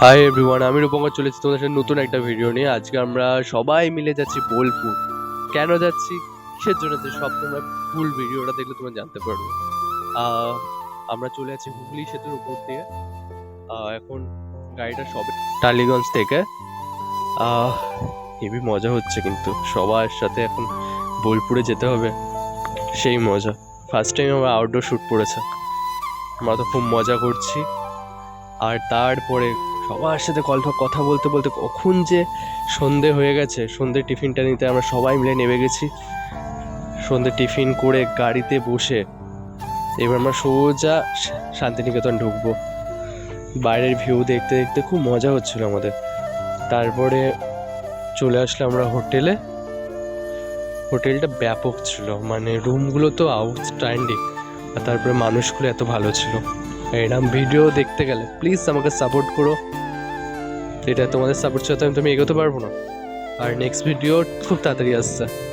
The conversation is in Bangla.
হাই এভরিওয়ান আমি রূপঙ্কর চলেছি তোমাদের সাথে নতুন একটা ভিডিও নিয়ে। আজকে আমরা সবাই মিলে যাচ্ছি বোলপুর। কেন যাচ্ছি? কিসের জন্য যাচ্ছি? সব তোমরা ফুল ভিডিওটা দেখলে তোমরা জানতে পারবে। আমরা চলে আছি হুগলি সেতুর উপর দিয়ে। এখন গাড়িটা সবে টালিগঞ্জ থেকে। হেবি মজা হচ্ছে কিন্তু। সবার সাথে এখন বোলপুরে যেতে হবে। সেই মজা। ফার্স্ট টাইম আমরা আউটডোর শ্যুট পড়েছে। আমরা তো খুব মজা করছি। আর তারপরে সবার সাথে গল্প, কথা বলতে বলতে কখন যে সন্ধে হয়ে গেছে। সন্ধে টিফিনটা নিতে আমরা সবাই মিলে নেমে গেছি। সন্ধে টিফিন করে গাড়িতে বসে এবার আমরা সোজা শান্তিনিকেতন ঢুকবো। বাইরের ভিউ দেখতে দেখতে খুব মজা হচ্ছিল আমাদের। তারপরে চলে আসলাম আমরা হোটেলে। হোটেলটা ব্যাপক ছিল মানে রুমগুলো তো আউটস্ট্যান্ডিং আর তারপরে মানুষগুলো এত ভালো ছিল। এরকম ভিডিও দেখতে গেলে প্লিজ আমাকে সাপোর্ট করো। এটা তোমাদের সাপোর্ট ছাড়া আমি তুমি এগোতে পারব না। আর নেক্সট ভিডিও খুব তাড়াতাড়ি আসছে।